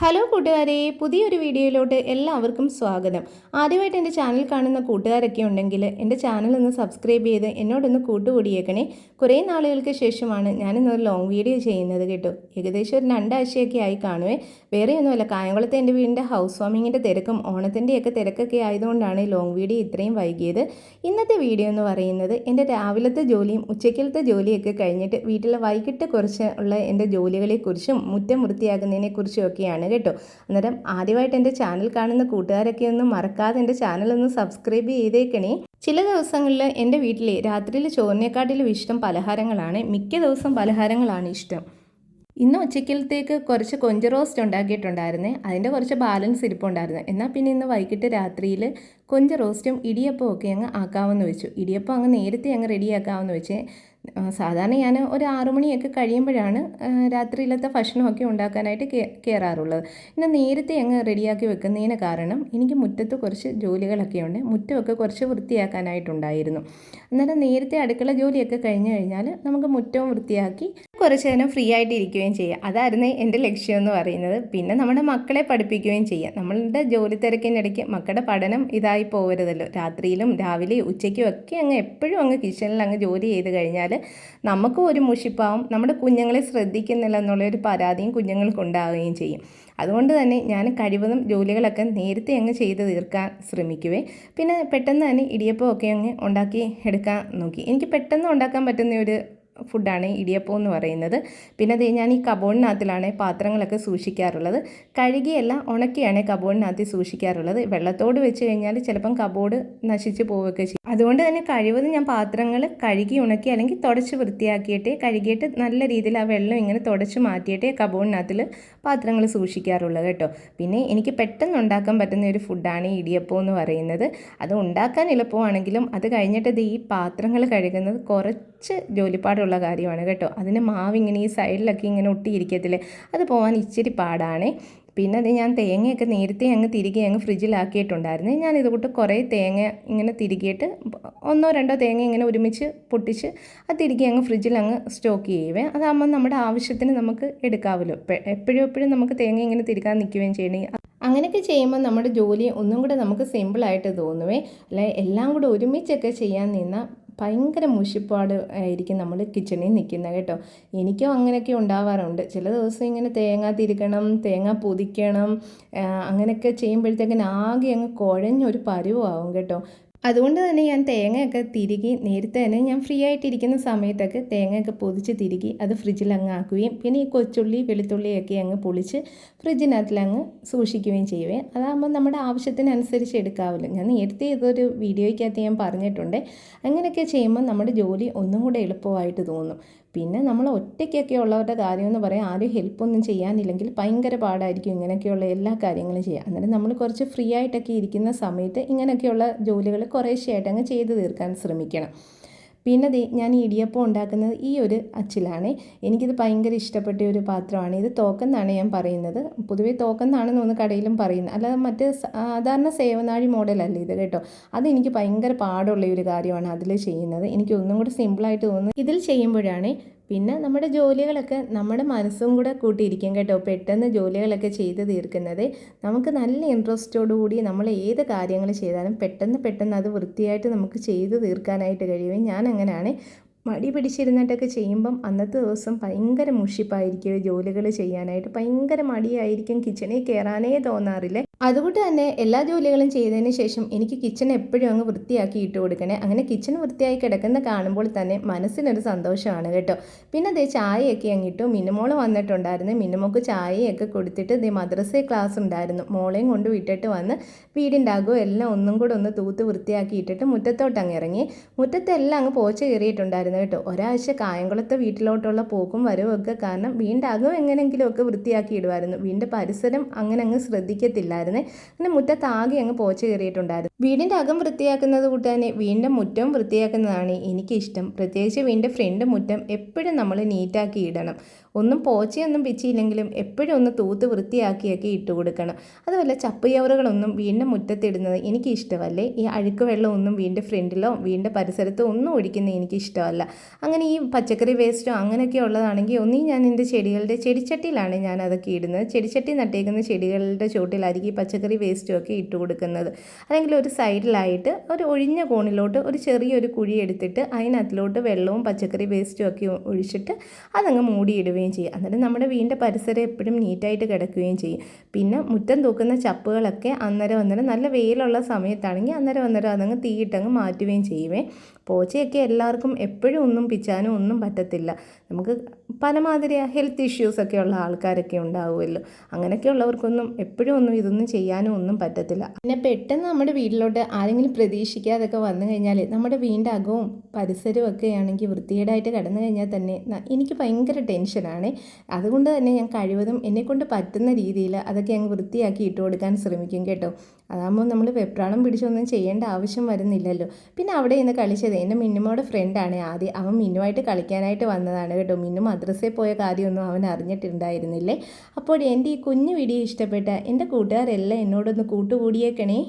Hello കൂട്ടുകാരെ പുതിയൊരു വീഡിയോയിലോട്ട് എല്ലാവർക്കും സ്വാഗതം. ആദ്യമായിട്ട് എന്റെ ചാനൽ കാണുന്ന കൂട്ടുകാരൊക്കെ ഉണ്ടെങ്കിൽ എന്റെ ചാനൽ ഒന്ന് സബ്സ്ക്രൈബ് ചെയ്ത് എന്നോടൊന്ന് കൂട്ടുകൂടിയേക്കണേ. കുറേ നാളുകൾക്ക് ശേഷമാണ് ഞാനിന്നൊരു ലോങ് വീഡിയോ ചെയ്യുന്നത് കേട്ടോ. ഏകദേശം ഒരു രണ്ടാഴ്ചയൊക്കെ ആയി കാണുവേ. വേറെയൊന്നുമല്ല കായംകുളത്തെ എന്റെ വീടിന്റെ ഹൗസ് വാമിങ്ങിന്റെ തിരക്കും ഓണത്തിന്റെയൊക്കെ തിരക്കൊക്കെ ആയതുകൊണ്ടാണ് ഈ ലോങ് വീഡിയോ ഇത്രയും വൈകിയത്. ഇന്നത്തെ വീഡിയോ എന്ന് പറയുന്നത് എന്റെ രാവിലത്തെ ജോലിയും ഉച്ചയ്ക്കലത്തെ ജോലിയൊക്കെ കഴിഞ്ഞിട്ട് വീട്ടിലെ വൈകിട്ട് കുറച്ച് ഉള്ള എന്റെ ജോലികളെക്കുറിച്ചും മുറ്റം വൃത്തിയാക്കുന്നതിനെക്കുറിച്ചും ഒക്കെയാണ് കേട്ടോ. അന്നേരം ആദ്യമായിട്ട് എന്റെ ചാനൽ കാണുന്ന കൂട്ടുകാരൊക്കെ ഒന്ന് മറക്കാതെ എന്റെ ചാനൽ ഒന്ന് സബ്സ്ക്രൈബ് ചെയ്തേക്കണേ. ചില ദിവസങ്ങളിൽ എന്റെ വീട്ടിൽ രാത്രിയിൽ ചോറിനെക്കാട്ടിലും ഇഷ്ടം പലഹാരങ്ങളാണ്. മിക്ക ദിവസം പലഹാരങ്ങളാണ് ഇഷ്ടം. ഇന്ന് ഉച്ചയ്ക്കലത്തേക്ക് കുറച്ച് കൊഞ്ച് റോസ്റ്റ് ഉണ്ടാക്കിയിട്ടുണ്ടായിരുന്നേ. അതിന്റെ കുറച്ച് ബാലൻസ് ഇരിപ്പുണ്ടായിരുന്നു. എന്നാൽ പിന്നെ ഇന്ന് വൈകിട്ട് രാത്രിയിൽ കൊഞ്ച് റോസ്റ്റും ഇടിയപ്പവും ഒക്കെ അങ്ങ് ആക്കാമെന്ന് വെച്ചു. ഇടിയപ്പം അങ്ങ് നേരത്തെ അങ്ങ് റെഡിയാക്കാമെന്ന് വെച്ചേ. സാധാരണ ഞാൻ ഒരു ആറു മണിയൊക്കെ കഴിയുമ്പോഴാണ് രാത്രിയിലത്തെ ഭക്ഷണമൊക്കെ ഉണ്ടാക്കാനായിട്ട് കയറാറുള്ളത് പിന്നെ നേരത്തെ അങ്ങ് റെഡിയാക്കി വെക്കുന്നതിന് കാരണം എനിക്ക് മുറ്റത്ത് കുറച്ച് ജോലികളൊക്കെ ഉണ്ട്. മുറ്റമൊക്കെ കുറച്ച് വൃത്തിയാക്കാനായിട്ടുണ്ടായിരുന്നു. അന്നേരം നേരത്തെ അടുക്കള ജോലിയൊക്കെ കഴിഞ്ഞു കഴിഞ്ഞാൽ നമുക്ക് മുറ്റവും വൃത്തിയാക്കി കുറച്ച് നേരം ഫ്രീ ആയിട്ട് ചെയ്യാം. അതായിരുന്നു എന്റെ ലക്ഷ്യം എന്ന് പറയുന്നത്. പിന്നെ നമ്മുടെ മക്കളെ പഠിപ്പിക്കുകയും ചെയ്യാം. നമ്മളുടെ ജോലി തിരക്കിനിടയ്ക്ക് മക്കളുടെ പഠനം ഇതായി പോകരുതല്ലോ. രാത്രിയിലും രാവിലെയും ഉച്ചയ്ക്കും ഒക്കെ അങ്ങ് എപ്പോഴും അങ്ങ് കിച്ചണിൽ അങ്ങ് ജോലി ചെയ്ത് കഴിഞ്ഞാൽ നമുക്കും ഒരു മുഷിപ്പാവും നമ്മുടെ കുഞ്ഞുങ്ങളെ ശ്രദ്ധിക്കുന്നില്ല എന്നുള്ളൊരു പരാതിയും കുഞ്ഞുങ്ങൾക്കുണ്ടാവുകയും ചെയ്യും. അതുകൊണ്ട് തന്നെ ഞാൻ കഴിവതും ജോലികളൊക്കെ നേരത്തെ അങ്ങ് ചെയ്ത് തീർക്കാൻ ശ്രമിക്കുവേ. പിന്നെ പെട്ടെന്ന് തന്നെ ഇടിയപ്പമൊക്കെ അങ്ങ് ഉണ്ടാക്കി എടുക്കാൻ നോക്കി. എനിക്ക് പെട്ടെന്ന് ഉണ്ടാക്കാൻ പറ്റുന്ന ഒരു ഫുഡാണ് ഇടിയപ്പം എന്ന് പറയുന്നത്. പിന്നെ അത് ഞാൻ ഈ കബോർഡിനകത്തിലാണ് പാത്രങ്ങളൊക്കെ സൂക്ഷിക്കാറുള്ളത്. കഴുകിയല്ല ഉണക്കിയാണ് കബോർഡിനകത്ത് സൂക്ഷിക്കാറുള്ളത്. വെള്ളത്തോട് വെച്ച് കഴിഞ്ഞാൽ ചിലപ്പം കബോർഡ് നശിച്ച് പോവുകയൊക്കെ അതുകൊണ്ട് തന്നെ കഴിവതും ഞാൻ പാത്രങ്ങൾ കഴുകി ഉണക്കി അല്ലെങ്കിൽ തുടച്ച് വൃത്തിയാക്കിയിട്ട് കഴുകിയിട്ട് നല്ല രീതിയിൽ ആ വെള്ളം ഇങ്ങനെ തുടച്ച് മാറ്റിയിട്ടേ കബോണിനകത്തിൽ പാത്രങ്ങൾ സൂക്ഷിക്കാറുള്ളത് കേട്ടോ. പിന്നെ എനിക്ക് പെട്ടെന്ന് ഉണ്ടാക്കാൻ പറ്റുന്ന ഒരു ഫുഡാണ് ഇടിയപ്പം എന്ന് പറയുന്നത്. അത് ഉണ്ടാക്കാൻ എളുപ്പമാണെങ്കിലും അത് കഴിഞ്ഞിട്ട് ഇത് ഈ പാത്രങ്ങൾ കഴുകുന്നത് കുറച്ച് ജോലിപ്പാടുള്ള കാര്യമാണ് കേട്ടോ. അതിന് മാവ് ഇങ്ങനെ ഈ സൈഡിലൊക്കെ ഇങ്ങനെ ഒട്ടിയിരിക്കത്തില്ലേ അത് പോകാൻ ഇച്ചിരി പാടാണേ. പിന്നെ അത് ഞാൻ തേങ്ങയൊക്കെ നേരത്തെ അങ്ങ് തിരികെ അങ്ങ് ഫ്രിഡ്ജിലാക്കിയിട്ടുണ്ടായിരുന്നു. ഞാൻ ഇതുകൂട്ട് കുറേ തേങ്ങ ഇങ്ങനെ തിരികിയിട്ട് ഒന്നോ രണ്ടോ തേങ്ങ ഇങ്ങനെ ഒരുമിച്ച് പൊട്ടിച്ച് അത് തിരികെ അങ്ങ് ഫ്രിഡ്ജിൽ അങ്ങ് സ്റ്റോക്ക് ചെയ്യുവേ. അതാകുമ്പോൾ നമ്മുടെ ആവശ്യത്തിന് നമുക്ക് എടുക്കാമല്ലോ എപ്പോഴും എപ്പോഴും നമുക്ക് തേങ്ങ ഇങ്ങനെ തിരികാൻ നിൽക്കുകയും ചെയ്യണേ. അങ്ങനെയൊക്കെ ചെയ്യുമ്പോൾ നമ്മുടെ ജോലി ഒന്നും കൂടെ നമുക്ക് സിമ്പിളായിട്ട് തോന്നുവേ. അല്ലെ എല്ലാം കൂടെ ഒരുമിച്ചൊക്കെ ചെയ്യാൻ നിന്നാൽ ഭയങ്കര മുഷിപ്പാട് ആയിരിക്കും നമ്മൾ കിച്ചണിൽ നിൽക്കുന്നത് കേട്ടോ. എനിക്കും അങ്ങനെയൊക്കെ ഉണ്ടാവാറുണ്ട്. ചില ദിവസം ഇങ്ങനെ തേങ്ങ തിരിക്കണം തേങ്ങ പൊതിക്കണം അങ്ങനെയൊക്കെ ചെയ്യുമ്പോഴത്തേക്കിന് ആകെ അങ്ങ് കുഴഞ്ഞൊരു പരുവാകും കേട്ടോ. അതുകൊണ്ട് തന്നെ ഞാൻ തേങ്ങയൊക്കെ തിരികെ നേരത്തെ തന്നെ ഞാൻ ഫ്രീ ആയിട്ടിരിക്കുന്ന സമയത്തൊക്കെ തേങ്ങയൊക്കെ പൊതിച്ച് തിരികെ അത് ഫ്രിഡ്ജിൽ അങ്ങ് ആക്കുകയും പിന്നെ ഈ കൊച്ചുള്ളി വെളുത്തുള്ളിയൊക്കെ അങ്ങ് പൊളിച്ച് ഫ്രിഡ്ജിനകത്തിൽ അങ്ങ് സൂക്ഷിക്കുകയും ചെയ്യുവേ അതാകുമ്പോൾ നമ്മുടെ ആവശ്യത്തിനനുസരിച്ച് എടുക്കാമല്ലോ ഞാൻ നേരത്തെ ഇതൊരു വീഡിയോയ്ക്കകത്ത് ഞാൻ പറഞ്ഞിട്ടുണ്ട്. അങ്ങനെയൊക്കെ ചെയ്യുമ്പോൾ നമ്മുടെ ജോലി ഒന്നും കൂടെ എളുപ്പമായിട്ട് തോന്നും. പിന്നെ നമ്മൾ ഒറ്റയ്ക്കൊക്കെ ഉള്ളവരുടെ കാര്യമെന്ന് പറയാൻ ആരും ഹെൽപ്പൊന്നും ചെയ്യാനില്ലെങ്കിൽ ഭയങ്കര പാടായിരിക്കും ഇങ്ങനെയൊക്കെയുള്ള എല്ലാ കാര്യങ്ങളും ചെയ്യുക അന്നേരം നമ്മൾ കുറച്ച് ഫ്രീ ആയിട്ടൊക്കെ ഇരിക്കുന്ന സമയത്ത് ഇങ്ങനെയൊക്കെയുള്ള ജോലികൾ കുറേശ്ശെയായിട്ട് അങ്ങ് ചെയ്തു തീർക്കാൻ ശ്രമിക്കണം. പിന്നെ ദേ ഞാൻ ഇടിയപ്പം ഉണ്ടാക്കുന്നത് ഈ ഒരു അച്ചിലാണ്. എനിക്കിത് ഭയങ്കര ഇഷ്ടപ്പെട്ട ഒരു പാത്രമാണ്. ഇത് തോക്കെന്നാണ് ഞാൻ പറയുന്നത്. പൊതുവേ തോക്കെന്നാണെന്ന് തോന്നുന്നു കടയിലും പറയുന്നത് അല്ലാതെ മറ്റ് സാധാരണ സേവനാഴി മോഡലല്ല ഇത് കേട്ടോ? അതെനിക്ക് ഭയങ്കര പാടുള്ള ഒരു കാര്യമാണ് അതിൽ ചെയ്യുന്നത്. എനിക്ക് ഒന്നും കൂടി സിമ്പിളായിട്ട് തോന്നുന്നു. ഇതിൽ ചെയ്യുമ്പോഴാണ് പിന്നെ നമ്മുടെ ജോലികളൊക്കെ നമ്മുടെ മനസ്സും കൂടെ കൂട്ടിയിരിക്കും കേട്ടോ. പെട്ടെന്ന് ജോലികളൊക്കെ ചെയ്ത് തീർക്കുന്നത്. നമുക്ക് നല്ല ഇൻട്രസ്റ്റോടു കൂടി നമ്മൾ ഏത് കാര്യങ്ങൾ ചെയ്താലും പെട്ടെന്ന് പെട്ടെന്ന് അത് വൃത്തിയായിട്ട് നമുക്ക് ചെയ്ത് തീർക്കാനായിട്ട് കഴിയും ഞാൻ അങ്ങനെയാണ് മടി പിടിച്ചിരുന്നിട്ടൊക്കെ ചെയ്യുമ്പം അന്നത്തെ ദിവസം ഭയങ്കര മുഷിപ്പായിരിക്കും ജോലികൾ ചെയ്യാനായിട്ട്. ഭയങ്കര മടിയായിരിക്കും കിച്ചണിൽ കയറാനേ തോന്നാറില്ല? അതുകൊണ്ട് തന്നെ എല്ലാ ജോലികളും ചെയ്തതിന് ശേഷം എനിക്ക് കിച്ചൺ എപ്പോഴും അങ്ങ് വൃത്തിയാക്കി ഇട്ട് കൊടുക്കണേ. അങ്ങനെ കിച്ചൺ വൃത്തിയായി കിടക്കുന്ന കാണുമ്പോൾ തന്നെ മനസ്സിനൊരു സന്തോഷമാണ് കേട്ടോ. പിന്നെ അതേ ചായയൊക്കെ അങ്ങിട്ടു മിനുമോൾ വന്നിട്ടുണ്ടായിരുന്നു. മിനുമോക്ക് ചായയൊക്കെ കൊടുത്തിട്ട് ദേ മദ്രസ ക്ലാസ് ഉണ്ടായിരുന്നു. മോളെയും കൊണ്ട് വിട്ടിട്ട് വന്ന് വീടിന്റെ എല്ലാം ഒന്നും കൂടെ ഒന്ന് തൂത്ത് വൃത്തിയാക്കി ഇട്ടിട്ട് മുറ്റത്തോട്ട് അങ്ങ് ഇറങ്ങി. മുറ്റത്തെല്ലാം അങ്ങ് പോച്ച കയറിയിട്ടുണ്ടായിരുന്നു കേട്ടോ. ഒരാഴ്ച കായംകുളത്തെ വീട്ടിലോട്ടുള്ള പോക്കും വരവും ഒക്കെ കാരണം വീണ്ടും അകം എങ്ങനെയെങ്കിലുമൊക്കെ വൃത്തിയാക്കി ഇടുമായിരുന്നു വീടിന്റെ പരിസരം അങ്ങനെ അങ്ങ് ശ്രദ്ധിക്കത്തില്ലായിരുന്നു. അങ്ങനെ മുറ്റത്താകെ അങ്ങ് പോച്ച കയറിയിട്ടുണ്ടായിരുന്നു. വീടിന്റെ അകം വൃത്തിയാക്കുന്നത് കൂട്ട് തന്നെ വീടിന്റെ മുറ്റം വൃത്തിയാക്കുന്നതാണ് എനിക്കിഷ്ടം. പ്രത്യേകിച്ച് വീടിന്റെ ഫ്രണ്ട് മുറ്റം എപ്പോഴും നമ്മൾ നീറ്റാക്കി ഇടണം. ഒന്നും പോച്ചയൊന്നും പിച്ചിയില്ലെങ്കിലും എപ്പോഴും ഒന്ന് തൂത്ത് വൃത്തിയാക്കിയൊക്കെ ഇട്ട് കൊടുക്കണം. അതുപോലെ ചപ്പയവറുകളൊന്നും വീടിന്റെ മുറ്റത്തിടുന്നത് എനിക്കിഷ്ടമല്ലേ? ഈ അഴുക്ക് വെള്ളമൊന്നും വീടിന്റെ ഫ്രണ്ടിലോ വീടിന്റെ പരിസരത്തോ ഒന്നും ഒഴിക്കുന്നത് എനിക്ക് ഇഷ്ടമല്ല അങ്ങനെ ഈ പച്ചക്കറി വേസ്റ്റോ അങ്ങനെയൊക്കെ ഉള്ളതാണെങ്കിൽ ഒന്നീ ഞാൻ എന്റെ ചെടികളുടെ ചെടിച്ചട്ടിയിലാണ് ഞാൻ അതൊക്കെ ഇടുന്നത്. ചെടിച്ചട്ടി നട്ടേക്കുന്ന ചെടികളുടെ ചുവട്ടിലായിരിക്കും ഈ പച്ചക്കറി വേസ്റ്റും ഒക്കെ ഇട്ട് കൊടുക്കുന്നത്. അല്ലെങ്കിൽ ഒരു സൈഡിലായിട്ട് ഒരു ഒഴിഞ്ഞ കോണിലോട്ട് ഒരു ചെറിയൊരു കുഴി എടുത്തിട്ട് അതിനകത്തിലോട്ട് വെള്ളവും പച്ചക്കറി വേസ്റ്റും ഒക്കെ ഒഴിച്ചിട്ട് അതങ്ങ് മൂടിയിടുകയും ചെയ്യും. അന്നേരം നമ്മുടെ വീടിന്റെ പരിസരം എപ്പോഴും നീറ്റായിട്ട് കിടക്കുകയും ചെയ്യും. പിന്നെ മുറ്റം തൂക്കുന്ന ചപ്പുകളൊക്കെ അന്നേരം അന്നേരം നല്ല വെയിലുള്ള സമയത്താണെങ്കിൽ അന്നേരം അന്നേരം അതങ്ങ് തീയിട്ടങ്ങ് മാറ്റുകയും ചെയ്യുവേ. പോച്ചയൊക്കെ എല്ലാവർക്കും എപ്പോഴും ഒന്നും പിച്ചാനും ഒന്നും പറ്റത്തില്ല. നമുക്ക് പലമാതിരി ഹെൽത്ത് ഇഷ്യൂസൊക്കെ ഉള്ള ആൾക്കാരൊക്കെ ഉണ്ടാവുമല്ലോ. അങ്ങനെയൊക്കെ ഉള്ളവർക്കൊന്നും എപ്പോഴും ഒന്നും ഇതൊന്നും ചെയ്യാനും ഒന്നും പറ്റത്തില്ല. പിന്നെ പെട്ടെന്ന് നമ്മുടെ വീട്ടിലോട്ട് ആരെങ്കിലും പ്രതീക്ഷിക്കാതൊക്കെ വന്നു കഴിഞ്ഞാൽ നമ്മുടെ വീടിന്റെ അകവും പരിസരവും ഒക്കെ ആണെങ്കിൽ വൃത്തികേടായിട്ട് കടന്നു കഴിഞ്ഞാൽ തന്നെ എനിക്ക് ഭയങ്കര ടെൻഷനാണ് അതുകൊണ്ട് തന്നെ ഞാൻ കഴിവതും എന്നെക്കൊണ്ട് പറ്റുന്ന രീതിയിൽ അതൊക്കെ അങ്ങ് വൃത്തിയാക്കി ഇട്ട് കൊടുക്കാൻ ശ്രമിക്കും കേട്ടോ. അതാകുമ്പോൾ നമ്മൾ വെപ്രാളം പിടിച്ചൊന്നും ചെയ്യേണ്ട ആവശ്യം വരുന്നില്ലല്ലോ. പിന്നെ അവിടെ ഇന്ന് കളിച്ചത് എന്റെ മിന്നുമോടെ ഫ്രണ്ടാണ് ആദ്യം അവൻ മിന്നുമായിട്ട് കളിക്കാനായിട്ട് വന്നതാണ് കേട്ടോ. മിന്നു മദ്രസയിൽ പോയ കാര്യമൊന്നും അവൻ അറിഞ്ഞിട്ടുണ്ടായിരുന്നില്ലേ? അപ്പോൾ എന്റെ ഈ കുഞ്ഞു വീഡിയോ ഇഷ്ടപ്പെട്ട എന്റെ കൂട്ടുകാരെല്ലാം എന്നോടൊന്ന് കൂട്ടുകൂടിയേക്കണേ.